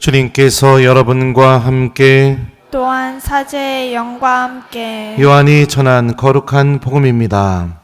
주님께서 여러분과 함께 또한 사제의 영과 함께 요한이 전한 거룩한 복음입니다.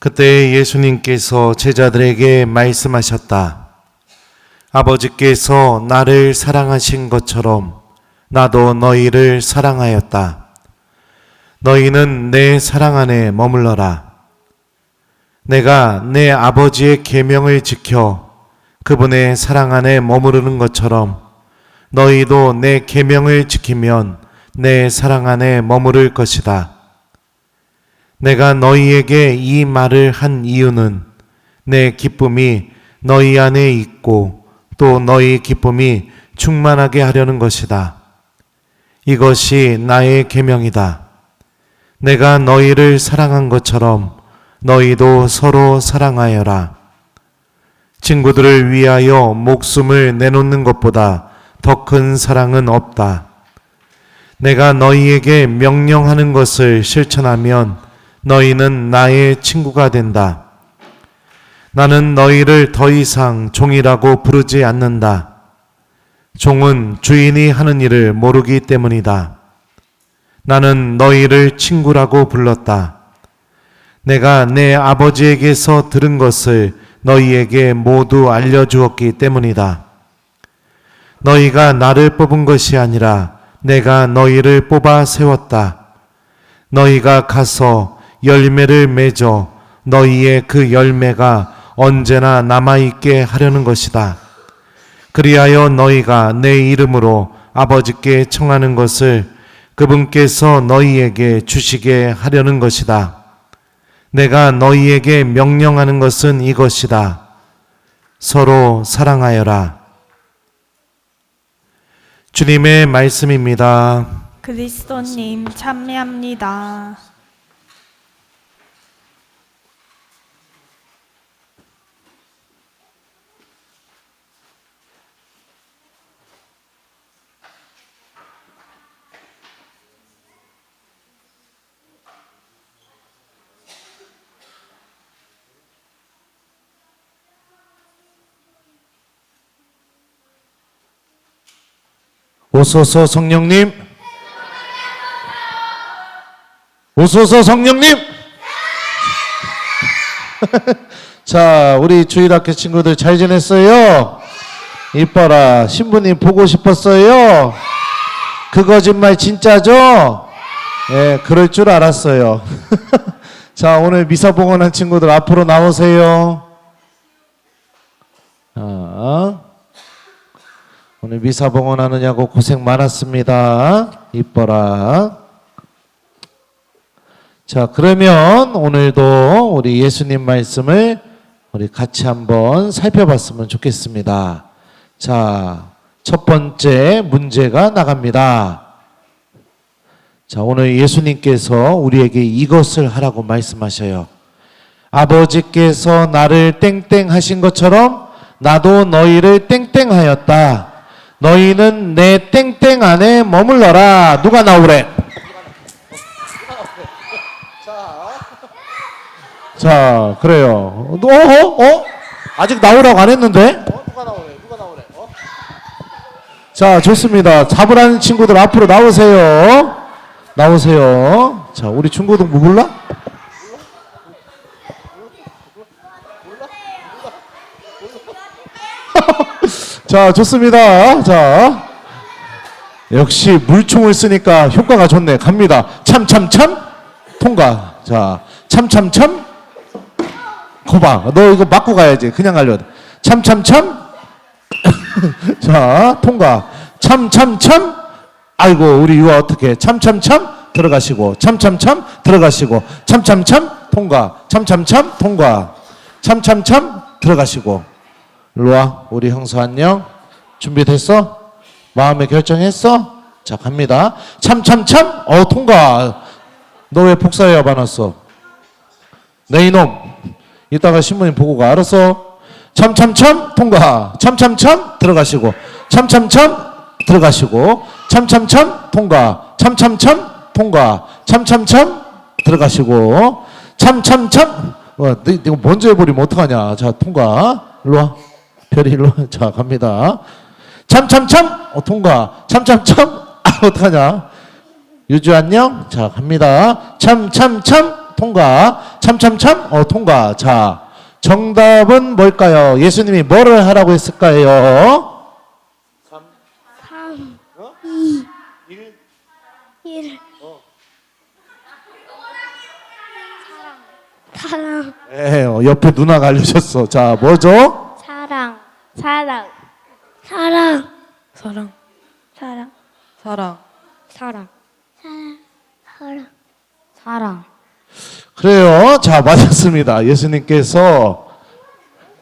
그때 예수님께서 제자들에게 말씀하셨다. 아버지께서 나를 사랑하신 것처럼 나도 너희를 사랑하였다. 너희는 내 사랑 안에 머물러라. 내가 내 아버지의 계명을 지켜 그분의 사랑 안에 머무르는 것처럼 너희도 내 계명을 지키면 내 사랑 안에 머무를 것이다. 내가 너희에게 이 말을 한 이유는 내 기쁨이 너희 안에 있고 또 너희 기쁨이 충만하게 하려는 것이다. 이것이 나의 계명이다. 내가 너희를 사랑한 것처럼 너희도 서로 사랑하여라. 친구들을 위하여 목숨을 내놓는 것보다 더 큰 사랑은 없다. 내가 너희에게 명령하는 것을 실천하면 너희는 나의 친구가 된다. 나는 너희를 더 이상 종이라고 부르지 않는다. 종은 주인이 하는 일을 모르기 때문이다. 나는 너희를 친구라고 불렀다. 내가 내 아버지에게서 들은 것을 너희에게 모두 알려주었기 때문이다. 너희가 나를 뽑은 것이 아니라 내가 너희를 뽑아 세웠다. 너희가 가서 열매를 맺어 너희의 그 열매가 언제나 남아있게 하려는 것이다. 그리하여 너희가 내 이름으로 아버지께 청하는 것을 그분께서 너희에게 주시게 하려는 것이다. 내가 너희에게 명령하는 것은 이것이다. 서로 사랑하여라. 주님의 말씀입니다. 그리스도님 참여합니다. 오소서 성령님. 오소서 성령님. 자, 우리 주일학교 친구들 잘 지냈어요? 이뻐라. 신부님 보고 싶었어요? 그 거짓말 진짜죠? 예, 그럴 줄 알았어요. 자, 오늘 미사 봉헌한 친구들 앞으로 나오세요. 자, 오늘 미사 봉헌하느냐고 고생 많았습니다. 이뻐라. 자, 그러면 오늘도 우리 예수님 말씀을 우리 같이 한번 살펴봤으면 좋겠습니다. 자, 첫 번째 문제가 나갑니다. 자, 오늘 예수님께서 우리에게 이것을 하라고 말씀하셔요. 아버지께서 나를 땡땡 하신 것처럼 나도 너희를 땡땡 하였다. 너희는 내 땡땡 안에 머물러라. 누가 나오래? 자, 그래요. 어, 어, 어? 아직 나오라고 안 했는데? 누가 나오래? 누가 나오래? 자, 좋습니다. 잡으라는 친구들 앞으로 나오세요. 나오세요. 자, 우리 중고등 뭐 몰라? 자, 좋습니다. 자, 역시 물총을 쓰니까 효과가 좋네. 갑니다. 참, 참, 참. 통과. 자, 참, 참, 참. 거봐. 너 이거 맞고 가야지. 그냥 가려. 참, 참, 참. 자, 통과. 참, 참, 참. 아이고, 우리 유아 어떻게. 참, 참, 참. 들어가시고. 참, 참, 참. 들어가시고. 참, 참, 참. 통과. 참, 참, 참. 통과. 참, 참, 참. 들어가시고. 와. 우리 형수 안녕. 준비됐어? 마음에 결정했어? 자, 갑니다. 참, 참, 참. 어, 통과. 너 왜 복사해 와봤었어? 네, 이놈. 이따가 신부님 보고 가. 알았어? 참, 참, 참. 통과. 참, 참, 참. 들어가시고. 참, 참, 참. 들어가시고. 참, 참, 참. 통과. 참, 참, 참. 통과. 참, 참, 참. 들어가시고. 참, 참, 참. 와, 너, 이거 먼저 해버리면 어떡하냐. 자, 통과. 일로 와. 별이 일로 와. 자, 갑니다. 참참참. 어, 통과. 참참참. 아, 어떡하냐. 유주 안녕. 자, 갑니다. 참참참. 통과. 참참참. 어, 통과. 자, 정답은 뭘까요? 예수님이 뭐를 하라고 했을까요? 3, 2, 1. 사랑. 에 어, 옆에 누나가 알려줬어. 자, 뭐죠? 사랑. 사랑. 사랑. 사랑, 사랑. 사랑, 사랑. 사랑. 사랑. 사랑. 그래요. 자, 맞았습니다. 예수님께서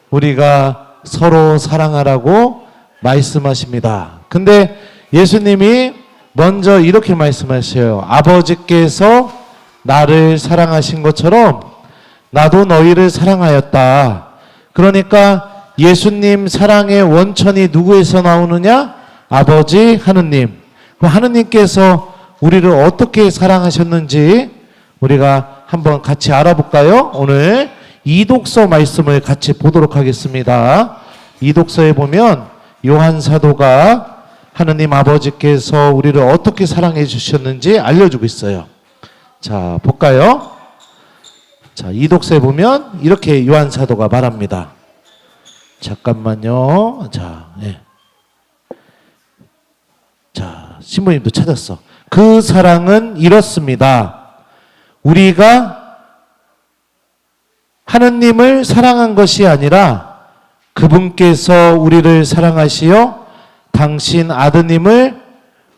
우리가 서로 사랑하라고 말씀하십니다. 근데 예수님이 먼저 이렇게 말씀하셔요. 아버지께서 나를 사랑하신 것처럼 나도 너희를 사랑하였다. 그러니까 예수님 사랑의 원천이 누구에서 나오느냐? 아버지 하느님. 그 하느님께서 우리를 어떻게 사랑하셨는지 우리가 한번 같이 알아볼까요? 오늘 이독서 말씀을 같이 보도록 하겠습니다. 이독서에 보면 요한 사도가 하느님 아버지께서 우리를 어떻게 사랑해 주셨는지 알려주고 있어요. 자, 볼까요? 자, 이독서에 보면 이렇게 요한 사도가 말합니다. 잠깐만요. 자, 예. 자, 신부님도 찾았어. 그 사랑은 이렇습니다. 우리가 하느님을 사랑한 것이 아니라 그분께서 우리를 사랑하시어 당신 아드님을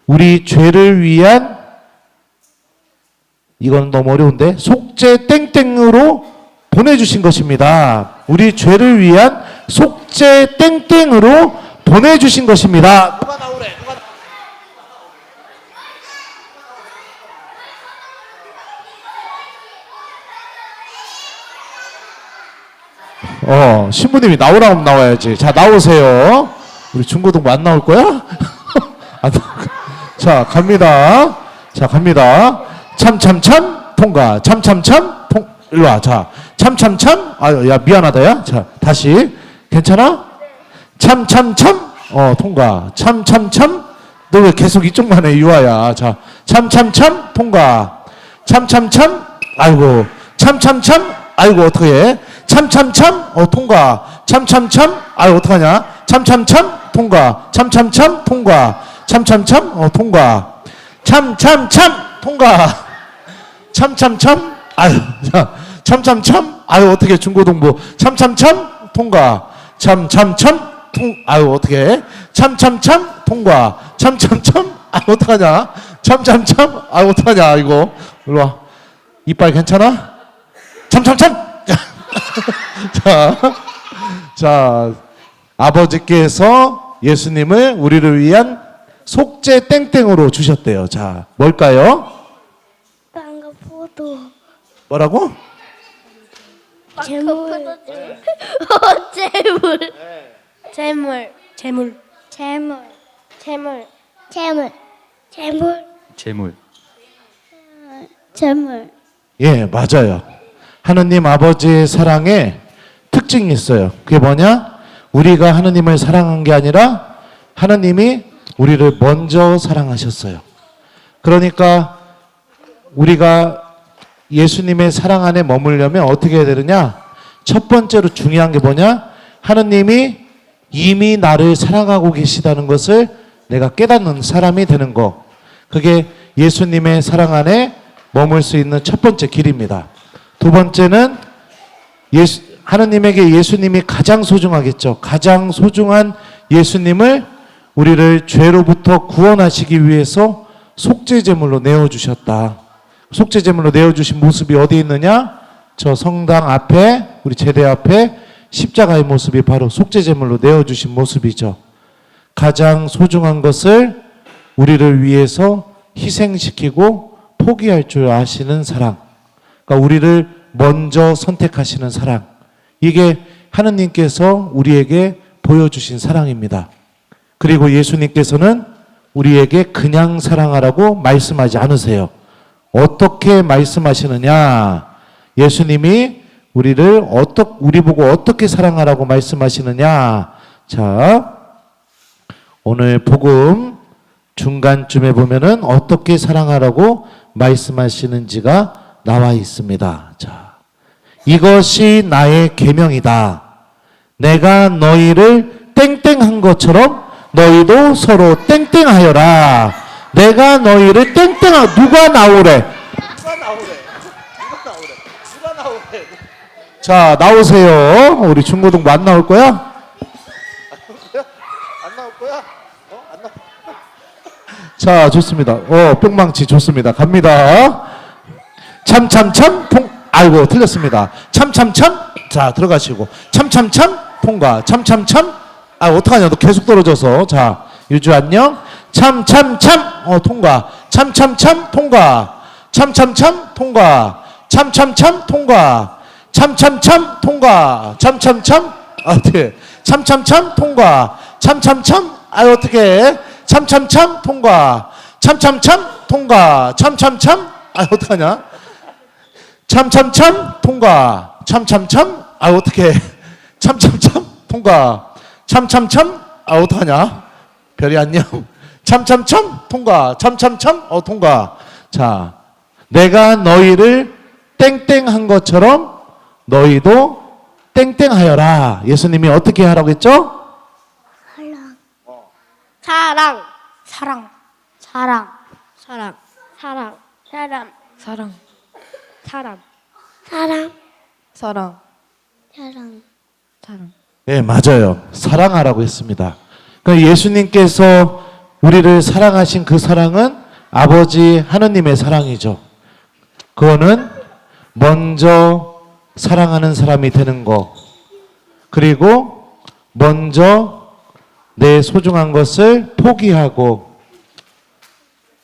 우리 죄를 위한 이건 너무 어려운데 속죄 땡땡으로 보내주신 것입니다. 우리 죄를 위한 속죄 땡땡으로 보내주신 것입니다. 누가 나오래? 누가 나... 어 신부님이 나오라면 나와야지. 자 나오세요. 우리 중고등부 안 나올 거야? 안 나올 거야. 자 갑니다. 자 갑니다. 참참참 통과. 참참참 통 일로 와. 자 참참참 아유 야 미안하다 야. 자 다시 괜찮아? 참 참 참 어 통과. 참 참 참 너 왜 계속 이쪽만 해 유아야. 자 참 참 참 통과. 참 참 참 아이고 참 참 참 아이고 어떡해 참참 참 어 통과 참 참 참 아유 어떡하냐 참 참 참 통과 참 참 참 통과 참 참 참 어 통과 참 참 참 통과 참 참 참 아유 자 참참 참 아유 어떻게 중고등부 참 참 참 통과 참 참 참 통 아유 어떻게 참 참 참 통과 참 참 참 아유 어떡하냐 참 참 참 아유 어떡하냐 이거 일로 와 이빨 괜찮아 참 참 참 자, 자 아버지께서 예수님을 우리를 위한 속죄 땡땡으로 주셨대요. 자, 뭘까요? 빵과 포도. 뭐라고? 재물. 어, 재물. 재물. 재물. 재물. 재물. 재물. 재물. 재물, 재물. 예, 맞아요. 하느님 아버지의 사랑에 특징이 있어요. 그게 뭐냐? 우리가 하느님을 사랑한 게 아니라 하느님이 우리를 먼저 사랑하셨어요. 그러니까 우리가 예수님의 사랑 안에 머물려면 어떻게 해야 되느냐? 첫 번째로 중요한 게 뭐냐? 하느님이 이미 나를 사랑하고 계시다는 것을 내가 깨닫는 사람이 되는 거. 그게 예수님의 사랑 안에 머물 수 있는 첫 번째 길입니다. 두 번째는 예수, 하느님에게 예수님이 가장 소중하겠죠. 가장 소중한 예수님을 우리를 죄로부터 구원하시기 위해서 속죄제물로 내어주셨다. 속죄 제물로 내어 주신 모습이 어디 있느냐? 저 성당 앞에, 우리 제대 앞에 십자가의 모습이 바로 속죄 제물로 내어 주신 모습이죠. 가장 소중한 것을 우리를 위해서 희생시키고 포기할 줄 아시는 사랑. 그러니까 우리를 먼저 선택하시는 사랑. 이게 하느님께서 우리에게 보여주신 사랑입니다. 그리고 예수님께서는 우리에게 그냥 사랑하라고 말씀하지 않으세요. 어떻게 말씀하시느냐? 예수님이 우리를 어떻 우리 보고 어떻게 사랑하라고 말씀하시느냐? 자, 오늘 복음 중간쯤에 보면은 어떻게 사랑하라고 말씀하시는지가 나와 있습니다. 자, 이것이 나의 계명이다. 내가 너희를 땡땡한 것처럼 너희도 서로 땡땡하여라. 내가 너희를 땡땡하 누가 나오래? 누가 나오래? 누가 나오래? 누가 나오래? 자 나오세요. 우리 중고등부 안 나올 거야? 안 나올 거야? 어? 안 나. 자 좋습니다. 어 뿅망치 좋습니다. 갑니다. 참참참 통 아이고 틀렸습니다. 참참참 자 들어가시고 참참참 통과 참참참 아 어떡하냐 너 계속 떨어져서 자 유주 안녕 참 참 참 어 통과 참 참 참 통과 참 참 참 통과 참 참 참 통과 참 참 참 통과 참 참 참 아 어떻게 참참 참 통과 참 참 참 아 어떻게 참 참 참 통과 참 참 참 통과 참 참 참 아 어떡하냐 참 참 참 통과 참 참 참 아 어떻게 참 참 참 통과 참 참 참 아 어떡하냐 별이 안녕 참참참 통과 참참참 어 통과 자 내가 너희를 땡땡한 것처럼 너희도 땡땡하여라 예수님이 어떻게 하라고 했죠? 사랑 사랑 사랑 사랑 사랑 사랑 사랑, 사랑 사랑 사랑, 사랑 사랑. 네, 맞아요. 사랑하라고 했습니다. 그러니까 예수님께서 우리를 사랑하신 그 사랑은 아버지 하느님의 사랑이죠. 그거는 먼저 사랑하는 사람이 되는 거. 그리고 먼저 내 소중한 것을 포기하고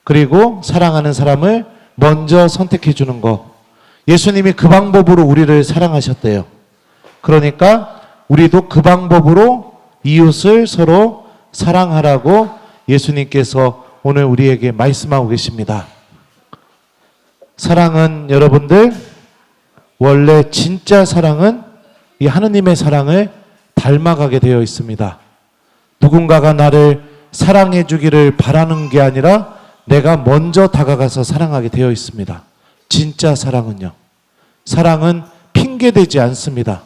그리고 사랑하는 사람을 먼저 선택해 주는 거. 예수님이 그 방법으로 우리를 사랑하셨대요. 그러니까 우리도 그 방법으로 이웃을 서로 사랑하라고 예수님께서 오늘 우리에게 말씀하고 계십니다. 사랑은 여러분들 원래 진짜 사랑은 이 하느님의 사랑을 닮아가게 되어 있습니다. 누군가가 나를 사랑해 주기를 바라는 게 아니라 내가 먼저 다가가서 사랑하게 되어 있습니다. 진짜 사랑은요. 사랑은 핑계대지 않습니다.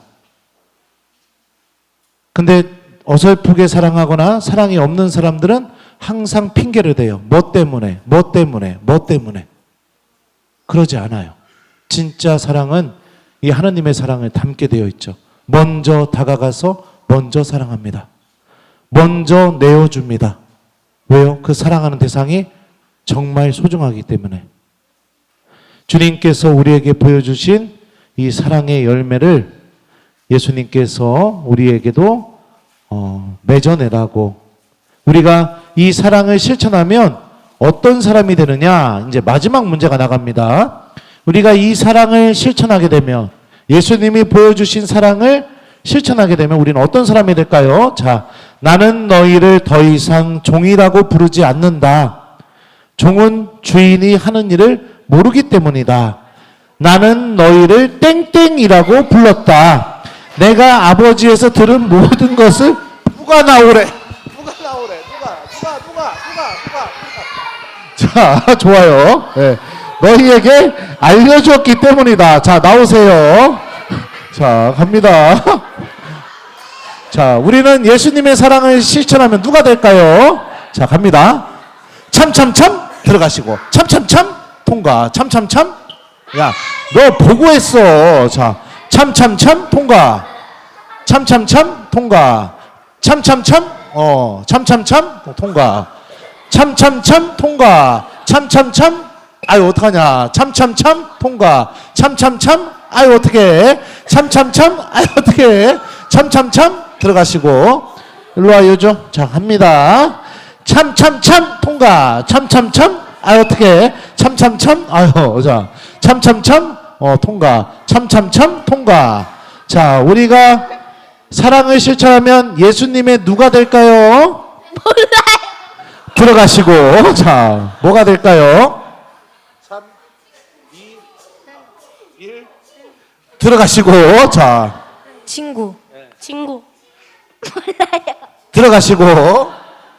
근데 어설프게 사랑하거나 사랑이 없는 사람들은 항상 핑계를 대요. 뭐 때문에, 뭐 때문에, 뭐 때문에. 그러지 않아요. 진짜 사랑은 이 하나님의 사랑을 담게 되어 있죠. 먼저 다가가서 먼저 사랑합니다. 먼저 내어줍니다. 왜요? 그 사랑하는 대상이 정말 소중하기 때문에. 주님께서 우리에게 보여주신 이 사랑의 열매를 예수님께서 우리에게도 어, 맺어내라고 우리가 이 사랑을 실천하면 어떤 사람이 되느냐 이제 마지막 문제가 나갑니다. 우리가 이 사랑을 실천하게 되면 예수님이 보여주신 사랑을 실천하게 되면 우리는 어떤 사람이 될까요? 자, 나는 너희를 더 이상 종이라고 부르지 않는다. 종은 주인이 하는 일을 모르기 때문이다. 나는 너희를 땡땡이라고 불렀다. 내가 아버지에서 들은 모든 것을 누가 나오래? 누가? 누가? 누가? 누가? 자, 좋아요. 예. 너희에게 알려주었기 때문이다. 자, 나오세요. 자, 갑니다. 자, 우리는 예수님의 사랑을 실천하면 누가 될까요? 자, 갑니다. 참참참 들어가시고 참참참 통과 참참참 야 너 보고 했어 자 참참참 통과 참참참 통과 참참참 어 참참참? 통과. 참참참? 통과. 참참참? 아유 어떡하냐. 참참참? 통과. 참참참? 아유 어떻게 참참참? 아유 어떻게 참참참? 들어가시고. 일로 와 요조 자 갑니다. 참참참? 통과. 참참참? 아 어떻게 참참참? 아유 자. 참참참? 어 통과. 참참참? 통과. 자 우리가 사랑을 실천하면 예수님의 누가 될까요? 몰라요. 들어가시고 자 뭐가 될까요? 3 2 1 들어가시고 자 친구. 친구. 들어가시고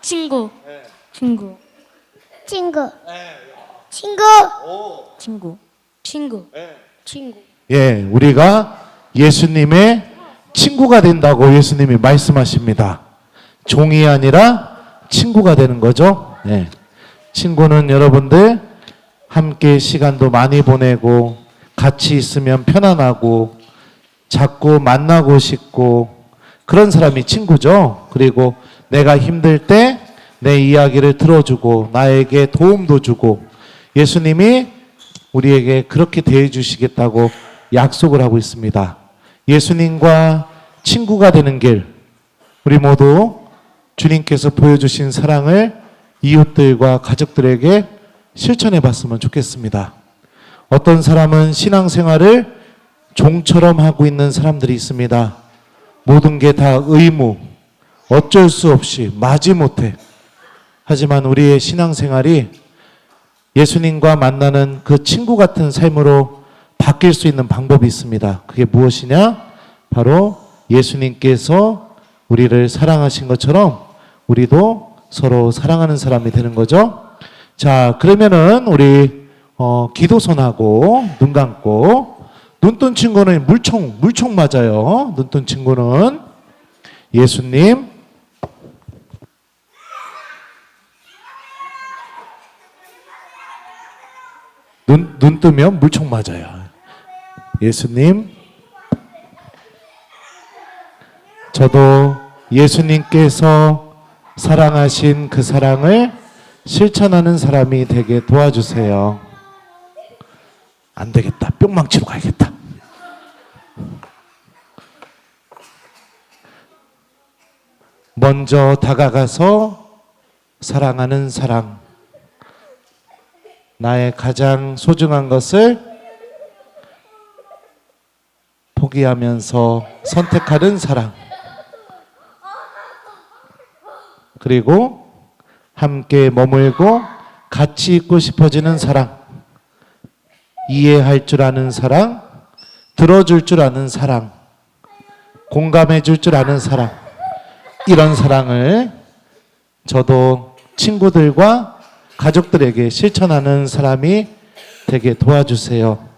친구. 친구. 친구. 친구. 친구. 친구. 친구. 예, 우리가 예수님의 친구가 된다고 예수님이 말씀하십니다. 종이 아니라 친구가 되는 거죠. 예. 친구는 여러분들 함께 시간도 많이 보내고 같이 있으면 편안하고 자꾸 만나고 싶고 그런 사람이 친구죠. 그리고 내가 힘들 때 내 이야기를 들어주고 나에게 도움도 주고 예수님이 우리에게 그렇게 대해 주시겠다고 약속을 하고 있습니다. 예수님과 친구가 되는 길, 우리 모두 주님께서 보여주신 사랑을 이웃들과 가족들에게 실천해 봤으면 좋겠습니다. 어떤 사람은 신앙생활을 종처럼 하고 있는 사람들이 있습니다. 모든 게 다 의무, 어쩔 수 없이 마지못해. 하지만 우리의 신앙생활이 예수님과 만나는 그 친구 같은 삶으로 바뀔 수 있는 방법이 있습니다. 그게 무엇이냐? 바로 예수님께서 우리를 사랑하신 것처럼 우리도 서로 사랑하는 사람이 되는 거죠. 자, 그러면은 우리 어, 기도선하고 눈 감고 눈뜬 친구는 물총 물총 맞아요. 눈뜬 친구는 예수님 눈, 눈 뜨면 물총 맞아요. 예수님, 저도 예수님께서 사랑하신 그 사랑을 실천하는 사람이 되게 도와주세요. 안 되겠다. 뿅망치로 가야겠다. 먼저 다가가서 사랑하는 사랑. 나의 가장 소중한 것을 포기하면서 선택하는 사랑. 그리고 함께 머물고 같이 있고 싶어지는 사랑. 이해할 줄 아는 사랑. 들어줄 줄 아는 사랑. 공감해 줄 줄 아는 사랑. 이런 사랑을 저도 친구들과 가족들에게 실천하는 사람이 되게 도와주세요.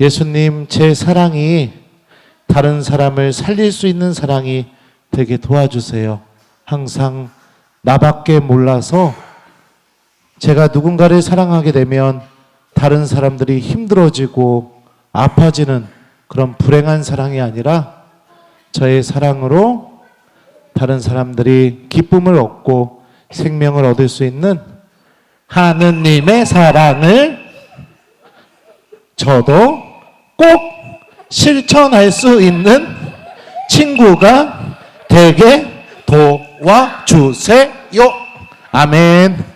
예수님, 제 사랑이 다른 사람을 살릴 수 있는 사랑이 되게 도와주세요. 항상 나밖에 몰라서 제가 누군가를 사랑하게 되면 다른 사람들이 힘들어지고 아파지는 그런 불행한 사랑이 아니라 저의 사랑으로 다른 사람들이 기쁨을 얻고 생명을 얻을 수 있는 하느님의 사랑을 저도 꼭 실천할 수 있는 친구가 되게 도와주세요. 아멘.